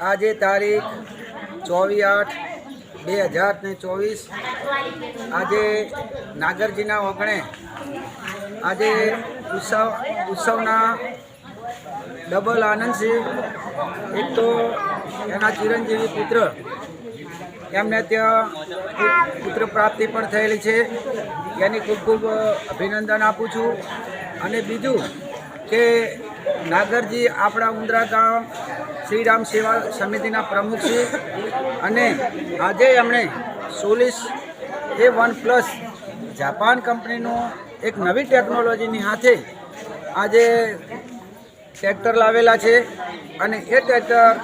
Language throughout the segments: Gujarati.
આજે તારીખ ચોવીસ આઠ બે હજાર ને ચોવીસ. આજે નાગરજીના ઓગણે. આજે ઉત્સવ, ઉત્સવના ડબલ આનંદ છે. એક તો એના ચિરંજીવી પુત્ર. એમને ત્યાં પુત્ર પ્રાપ્તિ પણ થયેલી છે. એની ખૂબ ખૂબ અભિનંદન આપું છું. અને બીજું કે નાગરજી આપણા ઉંદરા ગામ શ્રીરામ સેવા સમિતિના પ્રમુખ છે. અને આજે એમણે સોલિસ એ વન પ્લસ જાપાન કંપનીનું એક નવી ટેકનોલોજીની હાથે આજે ટ્રેક્ટર લાવેલા છે. અને એ ટ્રેક્ટર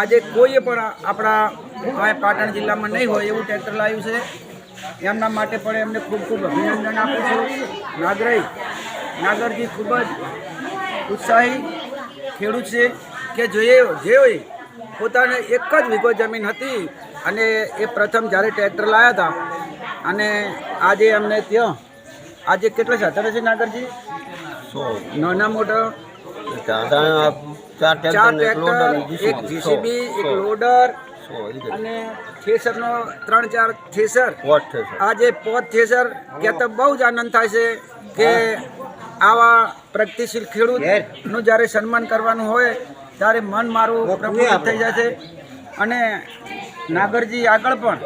આજે કોઈએ પણ આપણા પાટણ જિલ્લામાં નહીં હોય એવું ટ્રેક્ટર લાવ્યું છે. એમના માટે પણ એમને ખૂબ ખૂબ અભિનંદન આપું છું. નાગરાઈ, નાગરજી ખૂબ જ ઉત્સાહી ખેડૂત છે. કે જે હોય પોતાને એક જ વીઘો જમીન હતી અને એ પ્રથમ જ્યારે ટ્રેક્ટર લાવ્યા હતા અને આજે એમને ત્યાં આજે કેટલા સાધનો છે નાગરજી? નાના મોટા? ચાર ટ્રેક્ટર એક જીસીબી એક લોડર અને થ્રેસરનો ત્રણ ચાર છે આજે પોત થ્રેસર કે તો બહુ જ આનંદ થાય છે કે આવા પ્રગતિશીલ ખેડૂતનું જ્યારે સન્માન કરવાનું હોય ત્યારે મન મારું પ્રફુલ્લિત થઈ જાય છે અને નાગરજી આગળ પણ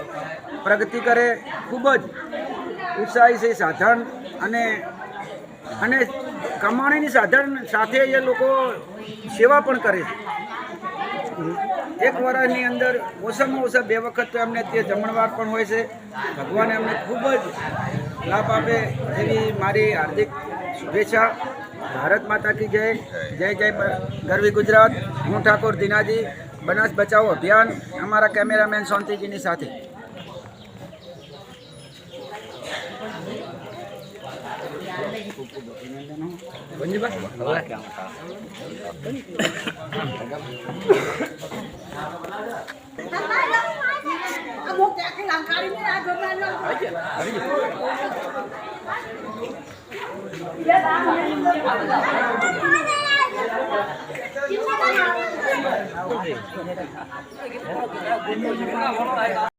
પ્રગતિ કરે ખૂબ જ ઉત્સાહી છે સાધન અને અને કમાણીની સાધન સાથે એ લોકો સેવા પણ કરે છે. એક વર્ષની અંદર ઓછામાં ઓછા બે વખત તો એમને તે જમણવાર પણ હોય છે. ભગવાન એમને ખૂબ જ લાભ આપે એવી મારી હાર્દિક શુભેચ્છા. ભારત માતા કી જય. જય જય ગરવી ગુજરાત. હું ઠાકોર દિનાજી. બનાસ બચાવો અભિયાન અમારા કેમેરામેન શાંતિજીની સાથે. અમુક 别打了。